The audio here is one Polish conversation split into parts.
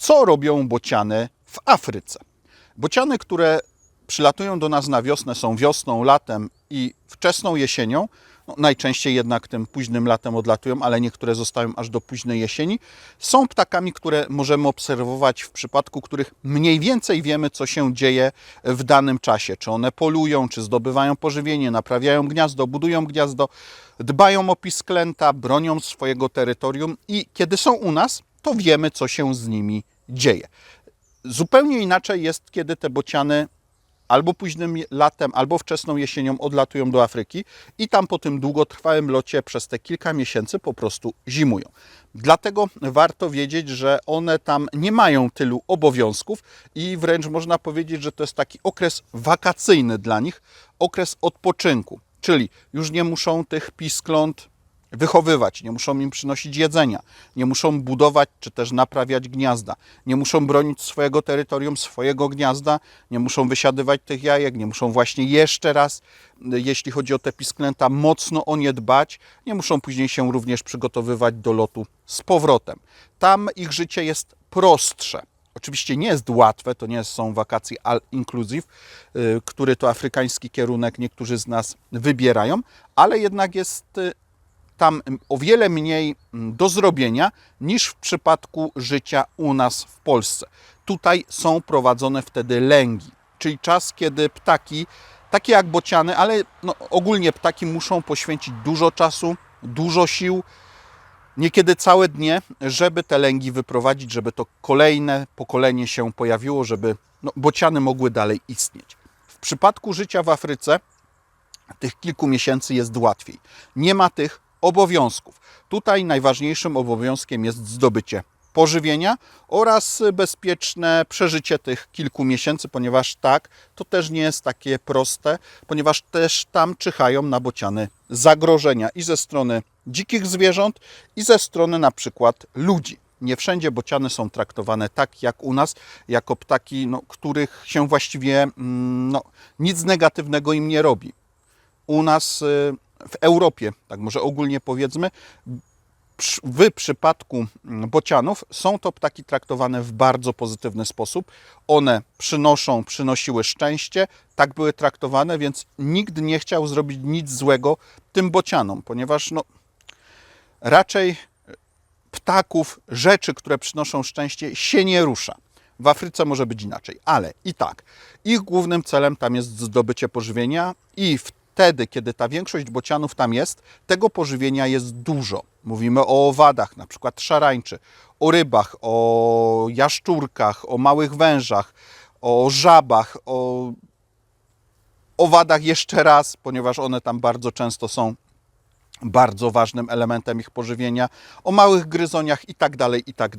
Co robią bociany w Afryce? Bociany, które przylatują do nas na wiosnę, są wiosną, latem i wczesną jesienią. No, najczęściej jednak tym późnym latem odlatują, ale niektóre zostają aż do późnej jesieni. Są ptakami, które możemy obserwować, w przypadku których mniej więcej wiemy, co się dzieje w danym czasie. Czy one polują, czy zdobywają pożywienie, naprawiają gniazdo, budują gniazdo, dbają o pisklęta, bronią swojego terytorium i kiedy są u nas, to wiemy, co się z nimi dzieje. Zupełnie inaczej jest, kiedy te bociany albo późnym latem, albo wczesną jesienią odlatują do Afryki i tam po tym długotrwałym locie przez te kilka miesięcy po prostu zimują. Dlatego warto wiedzieć, że one tam nie mają tylu obowiązków i wręcz można powiedzieć, że to jest taki okres wakacyjny dla nich, okres odpoczynku. Czyli już nie muszą tych piskląt wychowywać, nie muszą im przynosić jedzenia, nie muszą budować czy też naprawiać gniazda, nie muszą bronić swojego terytorium, swojego gniazda, nie muszą wysiadywać tych jajek, nie muszą właśnie jeszcze raz, jeśli chodzi o te pisklęta, mocno o nie dbać, nie muszą później się również przygotowywać do lotu z powrotem. Tam ich życie jest prostsze. Oczywiście nie jest łatwe, to nie są wakacje all inclusive, y, który to afrykański kierunek niektórzy z nas wybierają, ale jednak jest y, tam o wiele mniej mm, do zrobienia niż w przypadku życia u nas w Polsce. Tutaj są prowadzone wtedy lęgi, czyli czas, kiedy ptaki, takie jak bociany, ale no, ogólnie ptaki muszą poświęcić dużo czasu, dużo sił, niekiedy całe dnie, żeby te lęgi wyprowadzić, żeby to kolejne pokolenie się pojawiło, żeby no, bociany mogły dalej istnieć. W przypadku życia w Afryce tych kilku miesięcy jest łatwiej. Nie ma tych obowiązków. Tutaj najważniejszym obowiązkiem jest zdobycie pożywienia oraz bezpieczne przeżycie tych kilku miesięcy, ponieważ tak, to też nie jest takie proste, ponieważ też tam czyhają na bociany zagrożenia i ze strony dzikich zwierząt, i ze strony na przykład ludzi. Nie wszędzie bociany są traktowane tak jak u nas, jako ptaki, no, których się właściwie mm, no, nic negatywnego im nie robi. U nas y, w Europie, tak może ogólnie powiedzmy, w przypadku mm, bocianów są to ptaki traktowane w bardzo pozytywny sposób. One przynoszą, przynosiły szczęście, tak były traktowane, więc nikt nie chciał zrobić nic złego tym bocianom, ponieważ no, raczej ptaków, rzeczy, które przynoszą szczęście, się nie rusza. W Afryce może być inaczej, ale i tak, ich głównym celem tam jest zdobycie pożywienia i wtedy, kiedy ta większość bocianów tam jest, tego pożywienia jest dużo. Mówimy o owadach, na przykład szarańczy, o rybach, o jaszczurkach, o małych wężach, o żabach, o owadach jeszcze raz, ponieważ one tam bardzo często są bardzo ważnym elementem ich pożywienia, o małych gryzoniach i tak dalej, i tak.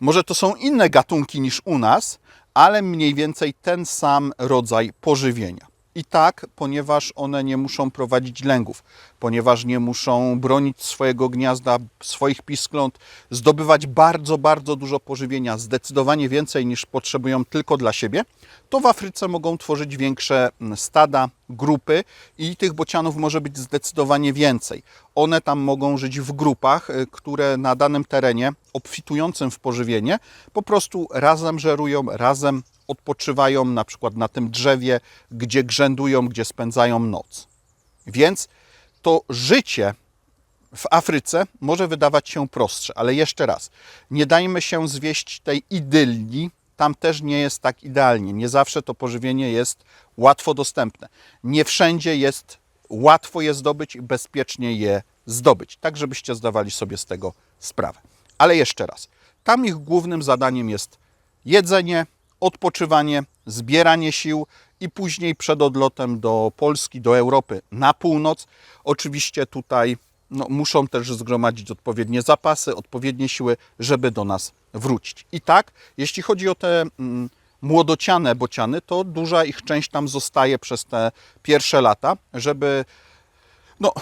Może to są inne gatunki niż u nas, ale mniej więcej ten sam rodzaj pożywienia. I tak, ponieważ one nie muszą prowadzić lęgów, ponieważ nie muszą bronić swojego gniazda, swoich piskląt, zdobywać bardzo, bardzo dużo pożywienia, zdecydowanie więcej niż potrzebują tylko dla siebie, to w Afryce mogą tworzyć większe mm, stada, grupy i tych bocianów może być zdecydowanie więcej. One tam mogą żyć w grupach, y, które na danym terenie, obfitującym w pożywienie, po prostu razem żerują, razem odpoczywają, na przykład na tym drzewie, gdzie grzędują, gdzie spędzają noc. Więc to życie w Afryce może wydawać się prostsze, ale jeszcze raz, nie dajmy się zwieść tej idylii. Tam też nie jest tak idealnie. Nie zawsze to pożywienie jest łatwo dostępne. Nie wszędzie jest łatwo je zdobyć i bezpiecznie je zdobyć. Tak, żebyście zdawali sobie z tego sprawę. Ale jeszcze raz, tam ich głównym zadaniem jest jedzenie, odpoczywanie, zbieranie sił i później przed odlotem do Polski, do Europy na północ. Oczywiście tutaj no, muszą też zgromadzić odpowiednie zapasy, odpowiednie siły, żeby do nas wrócić. I tak, jeśli chodzi o te mm, młodociane bociany, to duża ich część tam zostaje przez te pierwsze lata, żeby no,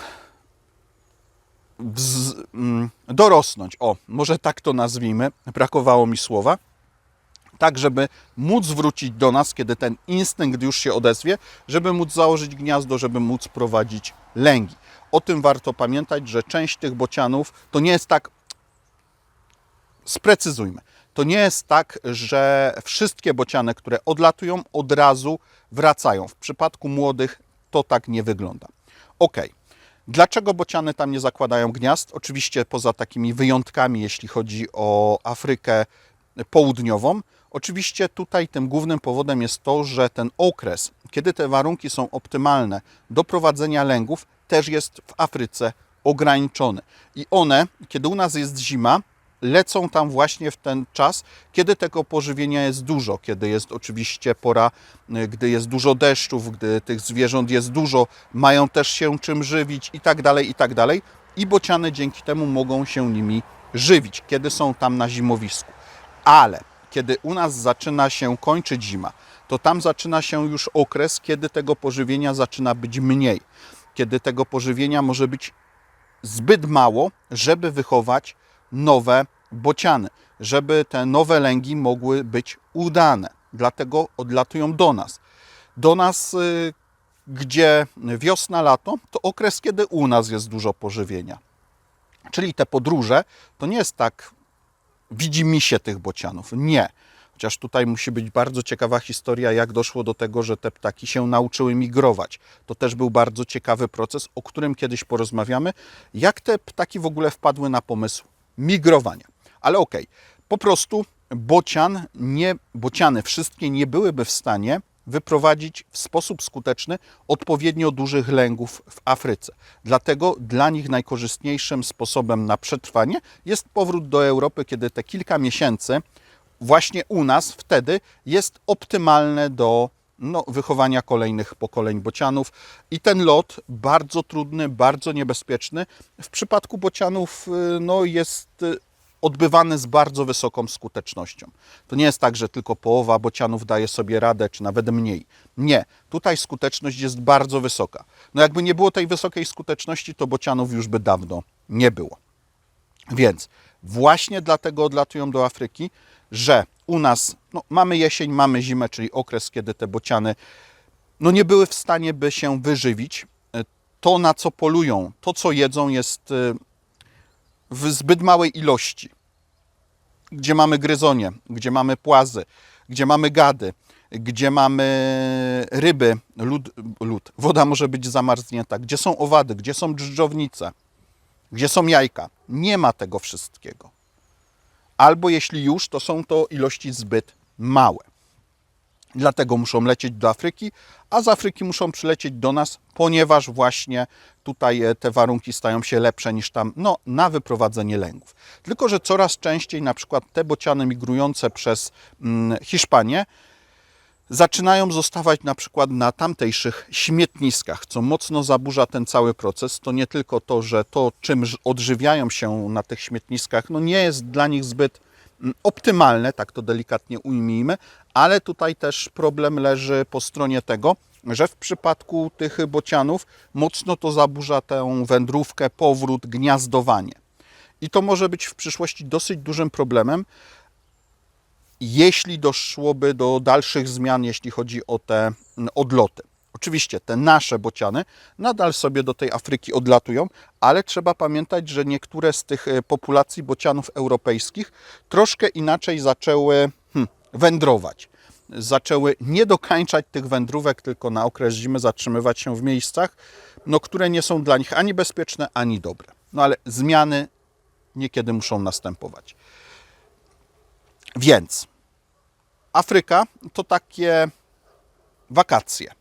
mm, dorosnąć. O, może tak to nazwijmy, brakowało mi słowa tak, żeby móc wrócić do nas, kiedy ten instynkt już się odezwie, żeby móc założyć gniazdo, żeby móc prowadzić lęgi. O tym warto pamiętać, że część tych bocianów to nie jest tak. Sprecyzujmy. To nie jest tak, że wszystkie bociany, które odlatują, od razu wracają. W przypadku młodych to tak nie wygląda. Ok. Dlaczego bociany tam nie zakładają gniazd? Oczywiście poza takimi wyjątkami, jeśli chodzi o Afrykę Południową. Oczywiście tutaj tym głównym powodem jest to, że ten okres, kiedy te warunki są optymalne do prowadzenia lęgów, też jest w Afryce ograniczony. I one, kiedy u nas jest zima, lecą tam właśnie w ten czas, kiedy tego pożywienia jest dużo, kiedy jest oczywiście pora, y, gdy jest dużo deszczów, gdy tych zwierząt jest dużo, mają też się czym żywić i tak dalej, i tak dalej. I bociany dzięki temu mogą się nimi żywić, kiedy są tam na zimowisku. Ale kiedy u nas zaczyna się kończyć zima, to tam zaczyna się już okres, kiedy tego pożywienia zaczyna być mniej. Kiedy tego pożywienia może być zbyt mało, żeby wychować nowe bociany, żeby te nowe lęgi mogły być udane. Dlatego odlatują do nas. Do nas, y, gdzie wiosna, lato, to okres, kiedy u nas jest dużo pożywienia. Czyli te podróże to nie jest tak, widzi mi się tych bocianów. Nie. Chociaż tutaj musi być bardzo ciekawa historia, jak doszło do tego, że te ptaki się nauczyły migrować. To też był bardzo ciekawy proces, o którym kiedyś porozmawiamy. Jak te ptaki w ogóle wpadły na pomysł migrowania. Ale okej, po prostu bocian, nie, bociany wszystkie nie byłyby w stanie wyprowadzić w sposób skuteczny odpowiednio dużych lęgów w Afryce. Dlatego dla nich najkorzystniejszym sposobem na przetrwanie jest powrót do Europy, kiedy te kilka miesięcy właśnie u nas wtedy jest optymalne do no, wychowania kolejnych pokoleń bocianów. I ten lot bardzo trudny, bardzo niebezpieczny. W przypadku bocianów y, no, jest odbywany z bardzo wysoką skutecznością. To nie jest tak, że tylko połowa bocianów daje sobie radę, czy nawet mniej. Nie, tutaj skuteczność jest bardzo wysoka. No jakby nie było tej wysokiej skuteczności, to bocianów już by dawno nie było. Więc właśnie dlatego odlatują do Afryki, że u nas no, mamy jesień, mamy zimę, czyli okres, kiedy te bociany no, nie były w stanie by się wyżywić. To, na co polują, to, co jedzą, jest y, w zbyt małej ilości. Gdzie mamy gryzonie, gdzie mamy płazy, gdzie mamy gady, gdzie mamy ryby, lód, lód, woda może być zamarznięta, gdzie są owady, gdzie są drżdżownice, gdzie są jajka. Nie ma tego wszystkiego. Albo jeśli już, to są to ilości zbyt małe. Dlatego muszą lecieć do Afryki, a z Afryki muszą przylecieć do nas, ponieważ właśnie tutaj e, te warunki stają się lepsze niż tam no, na wyprowadzenie lęgów. Tylko, że coraz częściej na przykład te bociany migrujące przez mm, Hiszpanię zaczynają zostawać na przykład na tamtejszych śmietniskach, co mocno zaburza ten cały proces. To nie tylko to, że to, czym odżywiają się na tych śmietniskach, no nie jest dla nich zbyt mm, optymalne, tak to delikatnie ujmijmy, ale tutaj też problem leży po stronie tego, że w przypadku tych bocianów mocno to zaburza tę wędrówkę, powrót, gniazdowanie. I to może być w przyszłości dosyć dużym problemem, jeśli doszłoby do dalszych zmian, jeśli chodzi o te mm, odloty. Oczywiście te nasze bociany nadal sobie do tej Afryki odlatują, ale trzeba pamiętać, że niektóre z tych e, populacji bocianów europejskich troszkę inaczej zaczęły wędrować. Zaczęły nie dokańczać tych wędrówek, tylko na okres zimy zatrzymywać się w miejscach, no, które nie są dla nich ani bezpieczne, ani dobre. No ale zmiany niekiedy muszą następować. Więc Afryka to takie wakacje.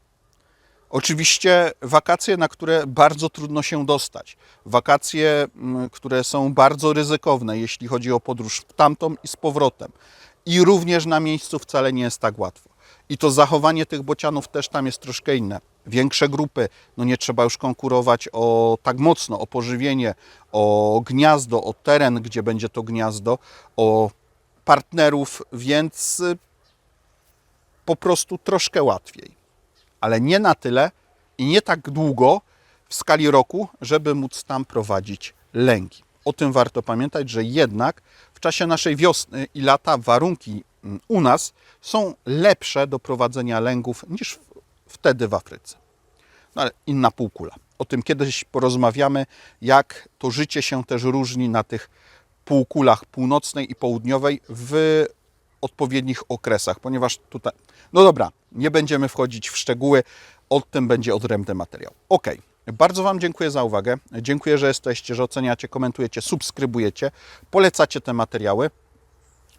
Oczywiście wakacje, na które bardzo trudno się dostać. Wakacje, mm, które są bardzo ryzykowne, jeśli chodzi o podróż w tamtą i z powrotem. I również na miejscu wcale nie jest tak łatwo. I to zachowanie tych bocianów też tam jest troszkę inne. Większe grupy, no nie trzeba już konkurować o tak mocno, o pożywienie, o gniazdo, o teren, gdzie będzie to gniazdo, o partnerów, więc po prostu troszkę łatwiej. Ale nie na tyle i nie tak długo w skali roku, żeby móc tam prowadzić lęki. O tym warto pamiętać, że jednak czasie naszej wiosny i lata warunki mm, u nas są lepsze do prowadzenia lęgów niż wtedy w Afryce. No ale inna półkula. O tym kiedyś porozmawiamy, jak to życie się też różni na tych półkulach północnej i południowej w odpowiednich okresach, ponieważ tutaj. No dobra, nie będziemy wchodzić w szczegóły, o tym będzie odrębny materiał. Ok, bardzo Wam dziękuję za uwagę. Dziękuję, że jesteście, że oceniacie, komentujecie, subskrybujecie, polecacie te materiały.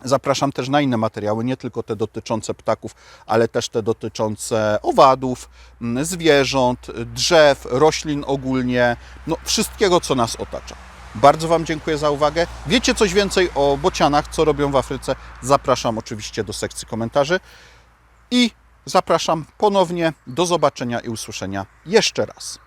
Zapraszam też na inne materiały, nie tylko te dotyczące ptaków, ale też te dotyczące owadów, mm, zwierząt, drzew, roślin ogólnie, no wszystkiego, co nas otacza. Bardzo Wam dziękuję za uwagę. Wiecie coś więcej o bocianach, co robią w Afryce? Zapraszam oczywiście do sekcji komentarzy i zapraszam ponownie do zobaczenia i usłyszenia jeszcze raz.